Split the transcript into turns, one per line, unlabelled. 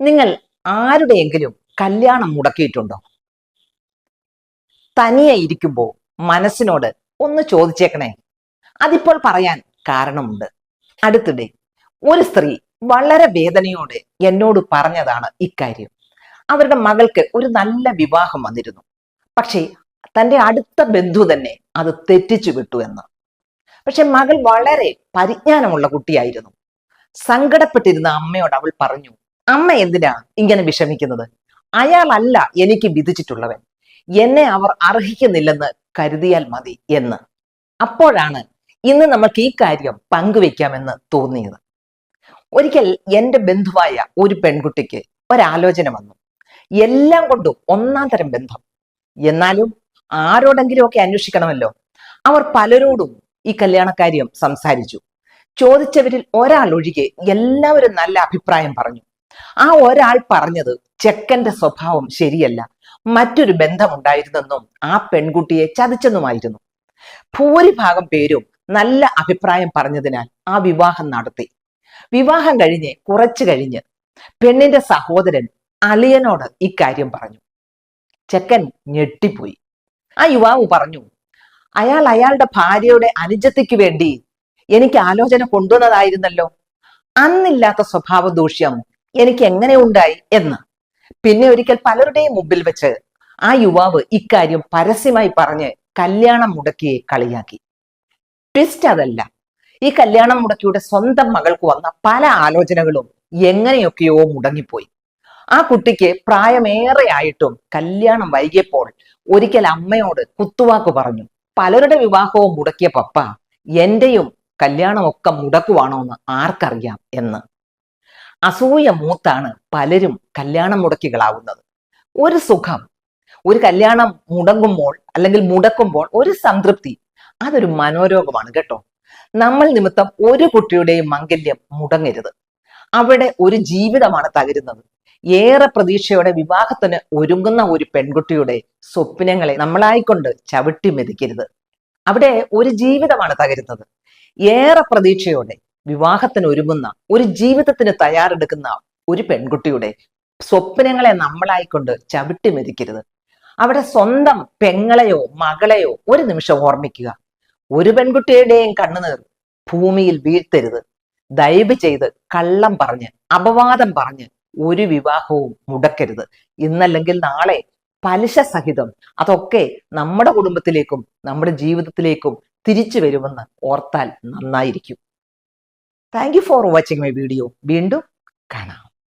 നിങ്ങൾ ആരുടെയെങ്കിലും കല്യാണം മുടക്കിയിട്ടുണ്ടോ? തനിയെ ഇരിക്കുമ്പോൾ മനസ്സിനോട് ഒന്ന് ചോദിച്ചേക്കണേ. അതിപ്പോൾ പറയാൻ കാരണമുണ്ട്. അടുത്തിടെ ഒരു സ്ത്രീ വളരെ വേദനയോടെ എന്നോട് പറഞ്ഞതാണ് ഇക്കാര്യം. അവരുടെ മകൾക്ക് ഒരു നല്ല വിവാഹം വന്നിരുന്നു. പക്ഷേ തന്റെ അടുത്ത ബന്ധു തന്നെ അത് തെറ്റിച്ചു വിട്ടു എന്ന്. പക്ഷെ മകൾ വളരെ പരിജ്ഞാനമുള്ള കുട്ടിയായിരുന്നു. സങ്കടപ്പെട്ടിരുന്ന അമ്മയോട് അവൾ പറഞ്ഞു അമ്മ എന്തിനാ ഇങ്ങനെ വിഷമിക്കുന്നത്? അയാളല്ല എനിക്ക് വിധിച്ചിട്ടുള്ളവൻ. എന്നെ അവർ അർഹിക്കുന്നില്ലെന്ന് കരുതിയാൽ മതി എന്ന്. അപ്പോഴാണ് ഇന്ന് നമുക്ക് ഈ കാര്യം പങ്കുവെക്കാമെന്ന് തോന്നിയത്. ഒരിക്കൽ എന്റെ ബന്ധുവായ ഒരു പെൺകുട്ടിക്ക് ഒരാലോചന വന്നു. എല്ലാം കൊണ്ടും ഒന്നാം തരം ബന്ധം. എന്നാലും ആരോടെങ്കിലും ഒക്കെ അന്വേഷിക്കണമല്ലോ. അവർ പലരോടും ഈ കല്യാണക്കാര്യം സംസാരിച്ചു. ചോദിച്ചവരിൽ ഒരാൾ ഒഴികെ എല്ലാവരും നല്ല അഭിപ്രായം പറഞ്ഞു. ആ ഒരാൾ പറഞ്ഞത് ചെക്കന്റെ സ്വഭാവം ശരിയല്ല. മറ്റൊരു ബന്ധമുണ്ടായിരുന്നെന്നും ആ പെൺകുട്ടിയെ ചതിച്ചെന്നുമായിരുന്നു. ഭൂരിഭാഗം പേരും നല്ല അഭിപ്രായം പറഞ്ഞതിനാൽ ആ വിവാഹം നടത്തി. വിവാഹം കഴിഞ്ഞ് കുറച്ചു കഴിഞ്ഞ് പെണ്ണിന്റെ സഹോദരൻ അളിയനോട് ഇക്കാര്യം പറഞ്ഞു. ചെക്കൻ ഞെട്ടിപ്പോയി. ആ യുവാവ് പറഞ്ഞു അയാൾ അയാളുടെ ഭാര്യയുടെ അനുജത്തിക്ക് വേണ്ടി എനിക്ക് ആലോചന കൊണ്ടുവന്നതായിരുന്നല്ലോ. അന്നില്ലാത്ത സ്വഭാവ ദൂഷ്യം എനിക്ക് എങ്ങനെ ഉണ്ടായി എന്ന്. പിന്നെ ഒരിക്കൽ പലരുടെയും മുമ്പിൽ വെച്ച് ആ യുവാവ് ഇക്കാര്യം പരസ്യമായി പറഞ്ഞ് കല്യാണം മുടക്കിയെ കളിയാക്കി. ട്വിസ്റ്റ് അതല്ല. ഈ കല്യാണം മുടക്കിയുടെ സ്വന്തം മകൾക്ക് വന്ന പല ആലോചനകളും എങ്ങനെയൊക്കെയോ മുടങ്ങിപ്പോയി. ആ കുട്ടിക്ക് പ്രായമേറെയായിട്ടും കല്യാണം വൈകിയപ്പോൾ ഒരിക്കൽ അമ്മയോട് കുത്തുവാക്ക് പറഞ്ഞു പലരുടെ വിവാഹവും മുടക്കിയ പപ്പ എന്റെയും കല്യാണമൊക്കെ മുടക്കുവാണോ എന്ന് ആർക്കറിയാം? എന്ന്. അസൂയ മൂത്താണ് പലരും കല്യാണം മുടക്കികളാവുന്നത്. ഒരു സുഖം ഒരു കല്യാണം മുടങ്ങുമ്പോൾ അല്ലെങ്കിൽ മുടക്കുമ്പോൾ ഒരു സംതൃപ്തി അതൊരു മനോരോഗമാണ് കേട്ടോ. നമ്മൾ നിമിത്തം ഒരു കുട്ടിയുടെയും മംഗല്യം മുടങ്ങരുത്. അവിടെ ഒരു ജീവിതമാണ് തകരുന്നത്. ഏറെ പ്രതീക്ഷയോടെ വിവാഹത്തിന് ഒരുങ്ങുന്ന ഒരു പെൺകുട്ടിയുടെ സ്വപ്നങ്ങളെ നമ്മളായിക്കൊണ്ട് ചവിട്ടി മെതിക്കരുത്. അവിടെ ഒരു ജീവിതമാണ് തകരുന്നത്. ഏറെ പ്രതീക്ഷയോടെ വിവാഹത്തിന് ഒരുങ്ങുന്ന ഒരു ജീവിതത്തിന് തയ്യാറെടുക്കുന്ന ഒരു പെൺകുട്ടിയുടെ സ്വപ്നങ്ങളെ നമ്മളായിക്കൊണ്ട് ചവിട്ടി മെതിക്കരുത്. അവിടെ സ്വന്തം പെങ്ങളെയോ മകളെയോ ഒരു നിമിഷം ഓർമ്മിക്കുക. ഒരു പെൺകുട്ടിയുടെയും കണ്ണുനീർ ഭൂമിയിൽ വീഴ്ത്തരുത്. ദയവ് ചെയ്ത് കള്ളം പറഞ്ഞ് അപവാദം പറഞ്ഞ് ഒരു വിവാഹവും മുടക്കരുത്. ഇന്നല്ലെങ്കിൽ നാളെ പലിശ സഹിതം അതൊക്കെ നമ്മുടെ കുടുംബത്തിലേക്കും നമ്മുടെ ജീവിതത്തിലേക്കും തിരിച്ചു വരുമെന്ന് ഓർത്താൽ നന്നായിരിക്കും. Thank you for watching my video വീണ്ടും കാണാം.